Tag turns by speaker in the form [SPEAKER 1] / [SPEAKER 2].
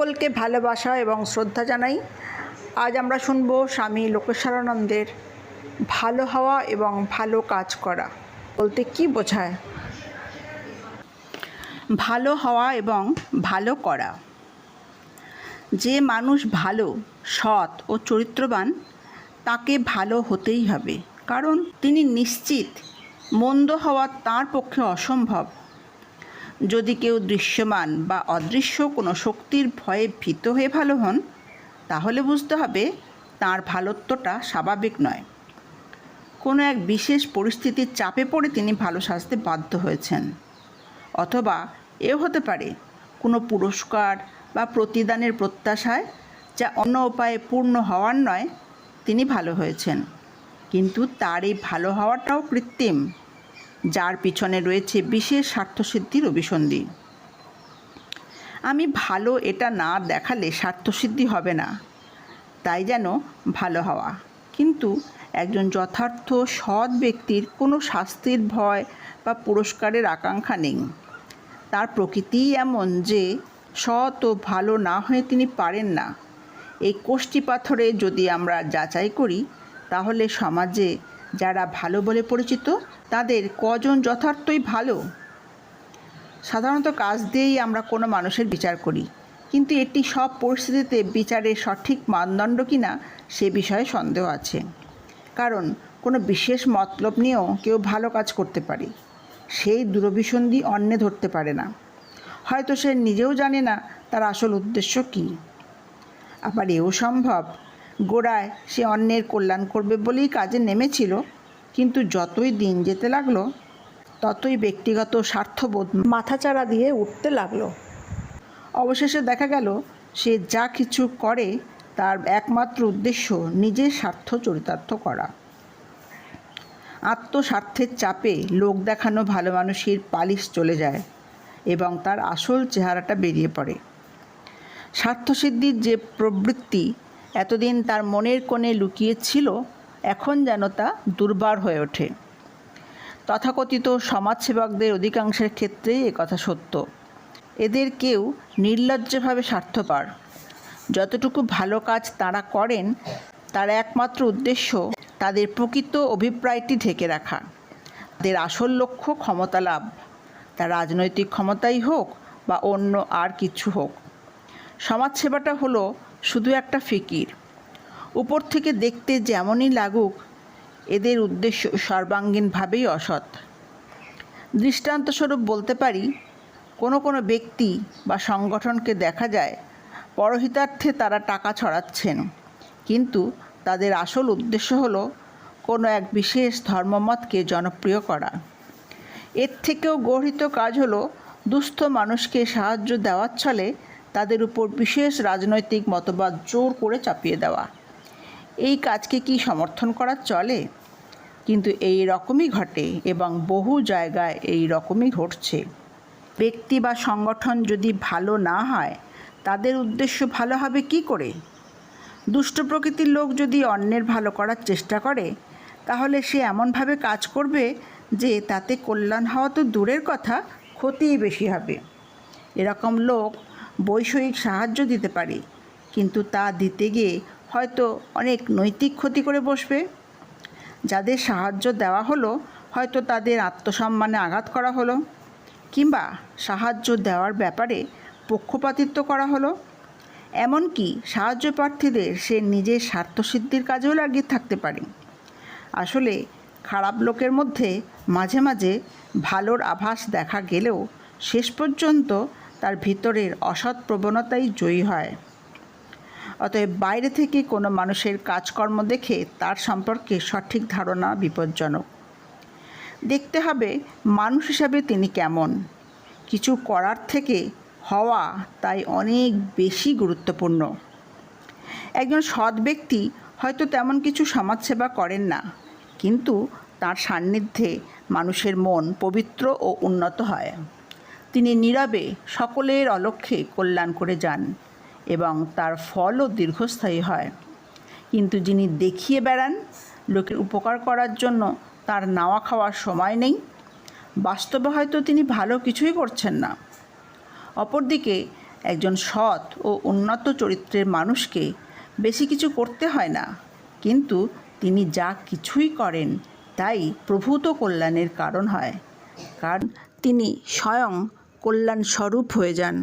[SPEAKER 1] সকলকে ভালোবাসা এবং শ্রদ্ধা জানাই। আজ আমরা শুনব স্বামী লোকেশ্বরানন্দের ভালো হওয়া এবং ভালো কাজ করা। বলতে কি বোঝায়? ভালো হওয়া এবং ভালো করা। যে মানুষ ভালো, সৎ ও চরিত্রবান, তাকে ভালো হতেই হবে। কারণ তিনি নিশ্চিত মন্দ হওয়া তার পক্ষে অসম্ভব। যদি কেউ দৃশ্যমান বা অদৃশ্য কোনো শক্তির ভয়ে ভীত হয়ে ভালো হন, তাহলে বুঝতে হবে তার ভালোত্বটা স্বাভাবিক নয়। কোনো এক বিশেষ পরিস্থিতির চাপে পড়ে তিনি ভালো সাজতে বাধ্য হয়েছেন। অথবা এও হতে পারে, কোনো পুরস্কার বা প্রতিদানের প্রত্যাশায় যা অন্য উপায়ে পূর্ণ হওয়ার নয়, তিনি ভালো হয়েছেন। কিন্তু তার এই ভালো হওয়াটাও কৃত্রিম। যার পিছনে রয়েছে বিশেষ স্বার্থসিদ্ধির অভিসন্ধি। আমি ভালো এটা না দেখালে স্বার্থসিদ্ধি হবে না। তাই যেন ভালো হওয়া। কিন্তু একজন যথার্থ, সৎ ব্যক্তির কোনো শাস্তির ভয় বা পুরস্কারের আকাঙ্ক্ষা নেই। তার প্রকৃতিই এমন যে, সৎ ও ভালো না হয়ে তিনি পারেন না। এই কোষ্ঠী পাথরে যদি আমরা যাচাই করি, তাহলে সমাজে যারা ভালো বলে পরিচিত, তাদের কজন যথার্থই ভালো? সাধারণত কাজ দিয়েই আমরা কোনো মানুষের বিচার করি। কিন্তু এটি সব পরিস্থিতিতে বিচারের সঠিক মানদণ্ড কিনা সে বিষয়ে সন্দেহ আছে। কারণ কোনো বিশেষ মতলব নিয়েও কেউ ভালো কাজ করতে পারে। সেই দূরভিসন্ধি অন্যে ধরতে পারে না। হয়তো সে নিজেও জানে না তার আসল উদ্দেশ্য কী। আবার এও সম্ভব গোড়ায় সে অন্যের কল্যাণ করবে বলেই কাজে নেমেছিল। কিন্তু যতই দিন যেতে লাগল, ততই ব্যক্তিগত স্বার্থবোধ মাথাচাড়া দিয়ে উঠতে লাগল। অবশেষে দেখা গেল, সে যা কিছু করে তার একমাত্র উদ্দেশ্য নিজের স্বার্থ চরিতার্থ করা। আত্মস্বার্থের চাপে লোক দেখানো ভালো মানুষের পালিশ চলে যায় এবং তার আসল চেহারাটা বেরিয়ে পড়ে। স্বার্থসিদ্ধির যে প্রবৃত্তি এতদিন তার মনের কোণে লুকিয়ে ছিল, এখন যেন তা দুর্বার হয়ে ওঠে। তথাকথিত সমাজসেবকদের অধিকাংশের ক্ষেত্রেই কথা সত্য। এদের কেউ নির্লজ্জভাবে স্বার্থপর। যতটুকু ভালো কাজ তারা করেন, তার একমাত্র উদ্দেশ্য তাদের প্রকৃত অভিপ্রায়টি ঢেকে রাখা। তাদের আসল লক্ষ্য ক্ষমতা লাভ। তা রাজনৈতিক ক্ষমতাই হোক বা অন্য আর কিছু হোক। সমাজসেবাটা হলো শুধু একটা ফিকির। উপর থেকে দেখতে যেমনই লাগুক, এদের উদ্দেশ্য সর্বাঙ্গীনভাবেই অসৎ। দৃষ্টান্তস্বরূপ বলতে পারি, কোনো কোনো ব্যক্তি বা সংগঠনকে দেখা যায়, পরহিতার্থে তারা টাকা ছড়াচ্ছেন। কিন্তু তাদের আসল উদ্দেশ্য হলো কোনো এক বিশেষ ধর্মমতকে জনপ্রিয় করা। এর থেকেও গর্হিত কাজ হলো দুস্থ মানুষকে সাহায্য দেওয়ার ছলে তাদের উপর বিশেষ রাজনৈতিক মতবাদ জোর করে চাপিয়ে দেওয়া। এই কাজকে কি সমর্থন করা চলে? কিন্তু এই রকমই ঘটে এবং বহু জায়গায় এই রকমই ঘটছে। ব্যক্তি বা সংগঠন যদি ভালো না হয়, তাদের উদ্দেশ্য ভালো হবে কি করে? দুষ্ট প্রকৃতির লোক যদি অন্যের ভালো করার চেষ্টা করে, তাহলে সে এমনভাবে কাজ করবে যে তাতে কল্যাণ হওয়া তো দূরের কথা, ক্ষতিই বেশি হবে। এরকম লোক বৈষয়িক সাহায্য দিতে পারে, কিন্তু তা দিতে গিয়ে হয়তো অনেক নৈতিক ক্ষতি করে বসবে। যাদের সাহায্য দেওয়া হলো, হয়তো তাদের আত্মসম্মানে আঘাত করা হলো, কিংবা সাহায্য দেওয়ার ব্যাপারে পক্ষপাতিত্ব করা হলো। এমনকি সাহায্য প্রার্থীদের সে নিজের স্বার্থসিদ্ধির কাজেও লাগিয়ে থাকতে পারে। আসলে খারাপ লোকের মধ্যে মাঝে মাঝে ভালোর আভাস দেখা গেলেও শেষ পর্যন্ত তার ভিতরের অসৎ প্রবণতাই জয়ী হয়। অতএব বাইরে থেকে কোনো মানুষের কাজকর্ম দেখে তার সম্পর্কে সঠিক ধারণা বিপজ্জনক। দেখতে হবে মানুষ হিসাবে তিনি কেমন। কিছু করার থেকে হওয়া তাই অনেক বেশি গুরুত্বপূর্ণ। একজন সৎ ব্যক্তি হয়তো তেমন কিছু সমাজসেবা করেন না, কিন্তু তার সান্নিধ্যে মানুষের মন পবিত্র ও উন্নত হয়। তিনি নীরবে সকলের অলক্ষ্যে কল্যাণ করে যান এবং তার ফলও দীর্ঘস্থায়ী হয়। কিন্তু যিনি দেখিয়ে বেড়ান লোকের উপকার করার জন্য তার নাওয়া খাওয়ার সময় নেই। বাস্তবে হয়তো তিনি ভালো কিছুই করছেন না। অপরদিকে একজন সৎ ও উন্নত চরিত্রের মানুষকে বেশি কিছু করতে হয় না। কিন্তু তিনি যা কিছুই করেন, তাই প্রভূত কল্যাণের কারণ হয়। কারণ তিনি স্বয়ং কল্যাণ স্বরূপ হয়ে যান।